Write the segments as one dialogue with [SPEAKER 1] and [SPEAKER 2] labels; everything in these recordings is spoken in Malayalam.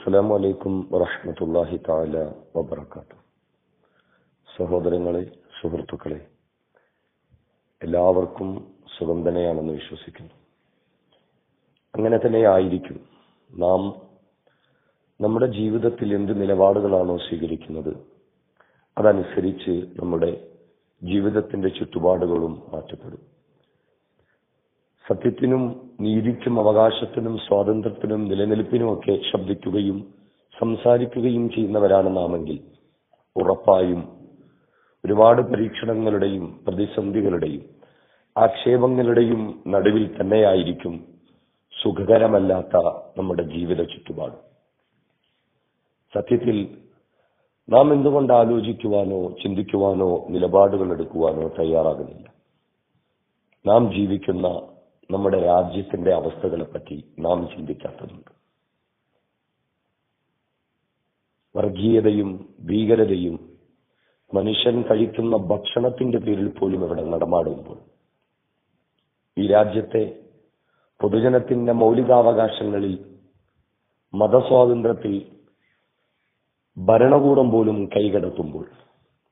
[SPEAKER 1] അസ്സാം വലൈക്കും വറഹമത്തല്ലാഹി താല വബർക്കാത്തു സഹോദരങ്ങളെ സുഹൃത്തുക്കളെ എല്ലാവർക്കും സുഖം തന്നെയാണെന്ന് വിശ്വസിക്കുന്നു. അങ്ങനെ തന്നെ ആയിരിക്കും നാം നമ്മുടെ ജീവിതത്തിൽ എന്ത് നിലപാടുകളാണോ സ്വീകരിക്കുന്നത് അതനുസരിച്ച് നമ്മുടെ ജീവിതത്തിന്റെ ചുറ്റുപാടുകളും മാറ്റപ്പെടും. സത്യത്തിനും നീതിക്കും അവകാശത്തിനും സ്വാതന്ത്ര്യത്തിനും നിലനിൽപ്പിനുമൊക്കെ ശബ്ദിക്കുകയും സംസാരിക്കുകയും ചെയ്യുന്നവരാണ് നാമെങ്കിൽ. ഉറപ്പായും ഒരുപാട് പരീക്ഷണങ്ങളുടെയും പ്രതിസന്ധികളുടെയും ആക്ഷേപങ്ങളുടെയും നടുവിൽ തന്നെയായിരിക്കും സുഖകരമല്ലാത്ത നമ്മുടെ ജീവിത ചുറ്റുപാട്. സത്യത്തിൽ നാം എന്തുകൊണ്ട് ആലോചിക്കുവാനോ ചിന്തിക്കുവാനോ നിലപാടുകൾ എടുക്കുവാനോ തയ്യാറാകുന്നില്ല. നാം ജീവിക്കുന്ന നമ്മുടെ രാജ്യത്തിന്റെ അവസ്ഥകളെ പറ്റി നാം ചിന്തിക്കാത്തതുണ്ട്. വർഗീയതയും ഭീകരതയും മനുഷ്യൻ കഴിക്കുന്ന ഭക്ഷണത്തിന്റെ പേരിൽ പോലും ഇവിടെ നടമാടുമ്പോൾ ഈ രാജ്യത്തെ പൊതുജനത്തിന്റെ മൗലികാവകാശങ്ങളിൽ മതസ്വാതന്ത്ര്യത്തിൽ ഭരണകൂടം പോലും കൈകടത്തുമ്പോൾ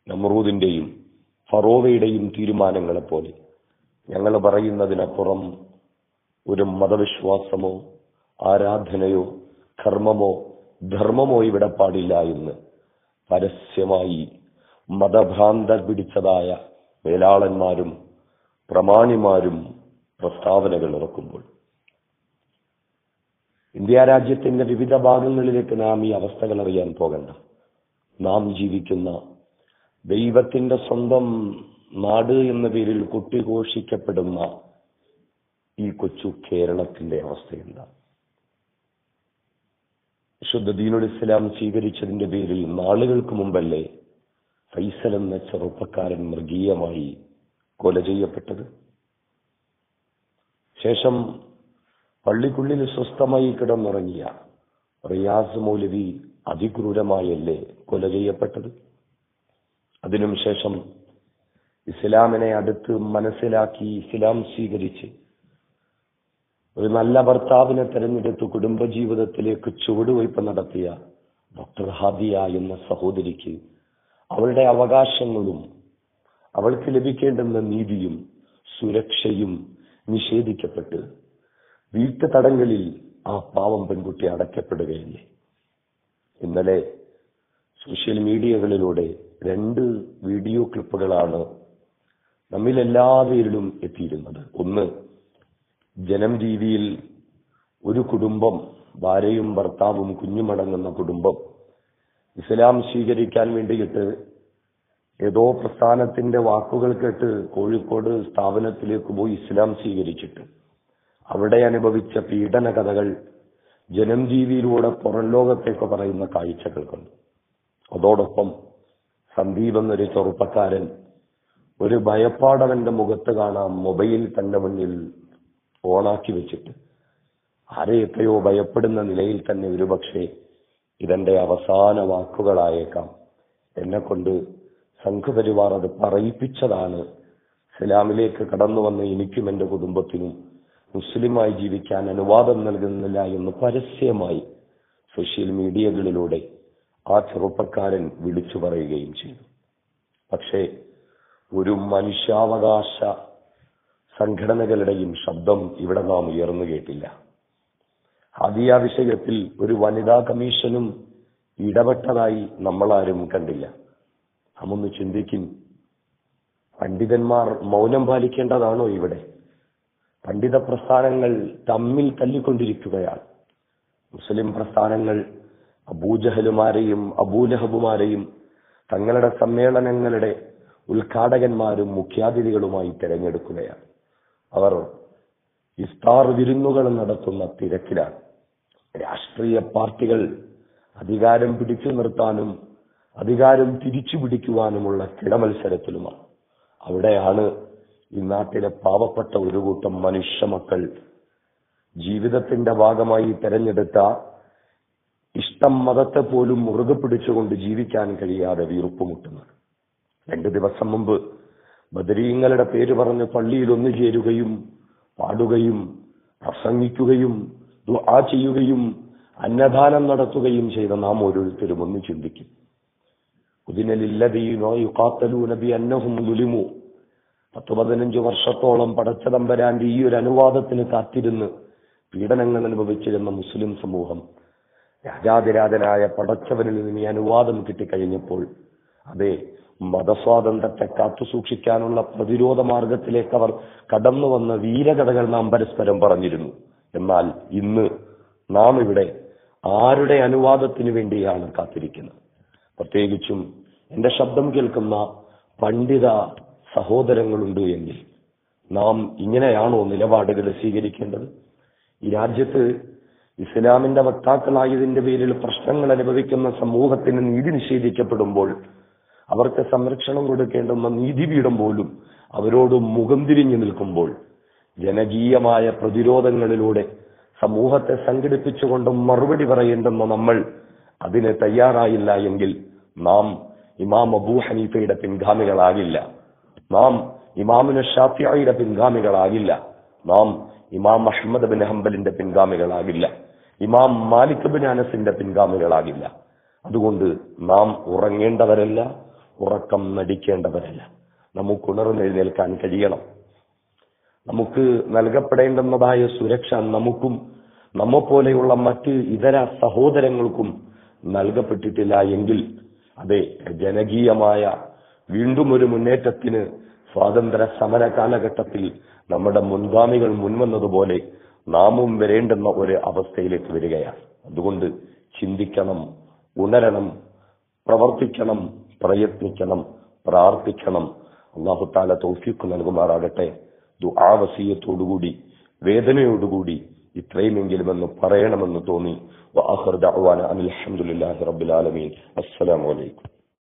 [SPEAKER 1] നമ്രൂദിന്റെയും ഫറോവയുടെയും തീരുമാനങ്ങളെ പോലെ ഞങ്ങൾ പറയുന്നതിനപ്പുറം ഒരു മതവിശ്വാസമോ ആരാധനയോ കർമ്മമോ ധർമ്മമോ ഇവിടെ പാടില്ല എന്ന് പരസ്യമായി മതഭ്രാന്തർ പിടിച്ചതായ മേലാളന്മാരും പ്രമാണിമാരും പ്രസ്താവനകൾ ഇറക്കുമ്പോൾ. ഇന്ത്യ രാജ്യത്തിന്റെ വിവിധ ഭാഗങ്ങളിലേക്ക് നാം ഈ അവസ്ഥകൾ അറിയാൻ പോകണ്ട. നാം ജീവിക്കുന്ന ദൈവത്തിന്റെ സ്വന്തം നാട് എന്ന പേരിൽ കുട്ടിഘോഷിക്കപ്പെടുന്ന ഈ കൊച്ചു കേരളത്തിന്റെ അവസ്ഥ എന്താ? ശുദ്ധ ദീനുൽ ഇസ്ലാം സ്വീകരിച്ചതിന്റെ പേരിൽ നാളുകൾക്ക് മുമ്പല്ലേ ഫൈസൽ എന്ന ചെറുപ്പക്കാരൻ മൃഗീയമായി കൊല ചെയ്യപ്പെട്ടത്? ശേഷം പള്ളിക്കുള്ളിൽ സ്വസ്ഥമായി കിടന്നുറങ്ങിയ റിയാസ് മൗലവി അതിക്രൂരമായല്ലേ കൊല ചെയ്യപ്പെട്ടത്? അതിനും ശേഷം ഇസ്ലാമിനെ അടുത്ത് മനസ്സിലാക്കി ഇസ്ലാം സ്വീകരിച്ച് ഒരു നല്ല ഭർത്താവിനെ തെരഞ്ഞെടുത്ത് കുടുംബജീവിതത്തിലേക്ക് ചുവടുവയ്പ് നടത്തിയ ഡോക്ടർ ഹാദിയ എന്ന സഹോദരിക്ക് അവളുടെ അവകാശങ്ങളും അവൾക്ക് ലഭിക്കേണ്ടുന്ന നീതിയും സുരക്ഷയും നിഷേധിക്കപ്പെട്ട് വീട്ടുതടങ്കലിൽ ആ പാവം പെൺകുട്ടി അടയ്ക്കപ്പെടുകയല്ലേ? ഇന്നലെ സോഷ്യൽ മീഡിയകളിലൂടെ രണ്ട് വീഡിയോ ക്ലിപ്പുകളാണ് നമ്മിൽ എല്ലാവരിലും എത്തിയിരുന്നത്. ഒന്ന് ജനം രീതിയിൽ ഒരു കുടുംബം ഭാര്യയും ഭർത്താവും കുഞ്ഞുമടങ്ങുന്ന കുടുംബം ഇസ്ലാം സ്വീകരിക്കാൻ വേണ്ടിയിട്ട് ഏതോ പ്രസ്ഥാനത്തിന്റെ വാക്കുകൾ കേട്ട് കോഴിക്കോട് സ്ഥാപനത്തിലേക്ക് പോയി ഇസ്ലാം സ്വീകരിച്ചിട്ട് അവിടെ അനുഭവിച്ച പീഡന കഥകൾ ജനം ജീവിയിലൂടെ പുറം ലോകത്തേക്ക് പറയുന്ന കാഴ്ചകൾ കണ്ടു. അതോടൊപ്പം സന്ദീപ് എന്നൊരു ചെറുപ്പക്കാരൻ ഒരു ഭയപ്പാടവന്റെ മുഖത്ത് കാണാം മൊബൈൽ തന്റെ മുന്നിൽ ഓണാക്കി വെച്ചിട്ട്. ആരെ എത്രയോ ഭയപ്പെടുന്ന നിലയിൽ തന്നെ ഒരുപക്ഷെ ഇതെന്റെ അവസാന വാക്കുകളായേക്കാം. എന്നെ കൊണ്ട് സംഘപരിവാർ അത് പറയിപ്പിച്ചതാണ്. ഇസ്ലാമിലേക്ക് കടന്നു വന്ന എനിക്കും എന്റെ കുടുംബത്തിനും മുസ്ലിമായി ജീവിക്കാൻ അനുവാദം നൽകുന്നില്ല എന്ന് പരസ്യമായി സോഷ്യൽ മീഡിയകളിലൂടെ ആ ചെറുപ്പക്കാരൻ വിളിച്ചു പറയുകയും ചെയ്തു. പക്ഷേ ഒരു മനുഷ്യാവകാശ സംഘടനകളുടെയും ശബ്ദം ഇവിടെ നാം ഉയർന്നു കേട്ടില്ല. ഹദിയ വിഷയത്തിൽ ഒരു വനിതാ കമ്മീഷനും ഇടപെട്ടതായി നമ്മളാരും കണ്ടില്ല. നമ്മൊന്ന് ചിന്തിക്കും. പണ്ഡിതന്മാർ മൗനം പാലിക്കേണ്ടതാണോ ഇവിടെ? പണ്ഡിത പ്രസ്ഥാനങ്ങൾ തമ്മിൽ തല്ലിക്കൊണ്ടിരിക്കുകയാണ്. മുസ്ലിം പ്രസ്ഥാനങ്ങൾ അബൂജഹലുമാരെയും അബൂലഹബുമാരെയും തങ്ങളുടെ സമ്മേളനങ്ങളുടെ ഉദ്ഘാടകന്മാരും മുഖ്യാതിഥികളുമായി തിരഞ്ഞെടുക്കുകയാണ്. അവർ ഇഫ്താർ വിരുന്നുകൾ നടത്തുന്ന തിരക്കിലാണ്. രാഷ്ട്രീയ പാർട്ടികൾ അധികാരം പിടിച്ചു നിർത്താനും അധികാരം തിരിച്ചു പിടിക്കുവാനുമുള്ള കിടമത്സരത്തിലുമാണ്. അവിടെയാണ് ഈ നാട്ടിലെ പാവപ്പെട്ട ഒരു കൂട്ടം മനുഷ്യ മക്കൾ ജീവിതത്തിന്റെ ഭാഗമായി തെരഞ്ഞെടുത്ത ഇഷ്ടം മതത്തെ പോലും മുറുകെ പിടിച്ചുകൊണ്ട് ജീവിക്കാൻ കഴിയാതെ വീർപ്പുമുട്ടുന്നത്. രണ്ടു ദിവസം മുമ്പ് ബദരീങ്ങളുടെ പേര് പറഞ്ഞ് പള്ളിയിൽ ഒന്നു ചേരുകയും പാടുകയും പ്രസംഗിക്കുകയും ദുആ ചെയ്യുകയും അന്നദാനം നടത്തുകയും ചെയ്ത നാം ഓരോരുത്തരും ഒന്ന് ചിന്തിക്കും. ഉദിനലില്ലതീനോ യുക്കാത്തലൂന ബി അന്നഹും ലുലിമു പത്ത് പതിനഞ്ച് വർഷത്തോളം പടച്ചതമ്പരാന്റെ ഈ ഒരു അനുവാദത്തിന് കാത്തിരുന്ന് പീഡനങ്ങൾ അനുഭവിച്ചിരുന്ന മുസ്ലിം സമൂഹം രാജാതിരാജനായ പടച്ചവനിൽ നിന്ന് ഈ അനുവാദം കിട്ടിക്കഴിഞ്ഞപ്പോൾ അതെ മതസ്വാതന്ത്ര്യത്തെ കാത്തു സൂക്ഷിക്കാനുള്ള പ്രതിരോധ മാർഗത്തിലേക്ക് അവർ കടന്നു വന്ന വീരകഥകൾ നാം പരസ്പരം പറഞ്ഞിരുന്നു. എന്നാൽ ഇന്ന് നാം ഇവിടെ ആരുടെ അനുവാദത്തിന് വേണ്ടിയാണ് കാത്തിരിക്കുന്നത്? പ്രത്യേകിച്ചും എന്റെ ശബ്ദം കേൾക്കുന്ന പണ്ഡിത സഹോദരങ്ങളുണ്ട് എങ്കിൽ നാം ഇങ്ങനെയാണോ നിലപാടുകൾ സ്വീകരിക്കേണ്ടത്? ഈ രാജ്യത്ത് ഇസ്ലാമിന്റെ വക്താക്കളായതിന്റെ പേരിൽ പ്രശ്നങ്ങൾ അനുഭവിക്കുന്ന സമൂഹത്തിന് നീതി നിഷേധിക്കപ്പെടുമ്പോൾ അവർക്ക് സംരക്ഷണം കൊടുക്കേണ്ടുന്ന നീതിപീഠം പോലും അവരോട് മുഖം തിരിഞ്ഞു നിൽക്കുമ്പോൾ ജനകീയമായ പ്രതിരോധങ്ങളിലൂടെ സമൂഹത്തെ സംഘടിപ്പിച്ചുകൊണ്ട് മറുപടി പറയേണ്ടുന്ന നമ്മൾ അതിന് തയ്യാറായില്ല എങ്കിൽ നാം ഇമാം അബൂ ഹനീഫയുടെ പിൻഗാമികളാകില്ല. നാം ഇമാമിന് ഷാഫിയുടെ പിൻഗാമികളാകില്ല. നാം ഇമാം അഹമ്മദ് ബിൻ ഹംബലിന്റെ പിൻഗാമികളാകില്ല. ഇമാം മാലിക് ബിൻ അനസിന്റെ പിൻഗാമികളാകില്ല. അതുകൊണ്ട് നാം ഉറങ്ങേണ്ടവരല്ല ഉറക്കം നടിക്കേണ്ടവരല്ല. നമുക്ക് ഉണർന്നെഴുന്നേൽക്കാൻ കഴിയണം. നമുക്ക് നൽകപ്പെടേണ്ടുന്നതായ സുരക്ഷ നമുക്കും നമ്മെ പോലെയുള്ള മറ്റ് ഇതര സഹോദരങ്ങൾക്കും നൽകപ്പെട്ടിട്ടില്ല എങ്കിൽ അതെ ജനകീയമായ വീണ്ടും ഒരു മുന്നേറ്റത്തിന് സ്വാതന്ത്ര്യ സമര കാലഘട്ടത്തിൽ നമ്മുടെ മുൻഗാമികൾ മുൻവന്നതുപോലെ നാമും വരേണ്ടുന്ന ഒരു അവസ്ഥയിലേക്ക് വരികയാണ്. അതുകൊണ്ട് ചിന്തിക്കണം ഉണരണം പ്രവർത്തിക്കണം പ്രയത്നിക്കണം പ്രാർത്ഥിക്കണം. അള്ളാഹു താല തൗഫീഖ് നൽകുമാറാകട്ടെ. ദുആവസീയത്തോടുകൂടി വേദനയോടുകൂടി ഇത്രയുമെങ്കിലും എന്ന് പറയണമെന്ന് തോന്നി. ദഅവാന അനിൽ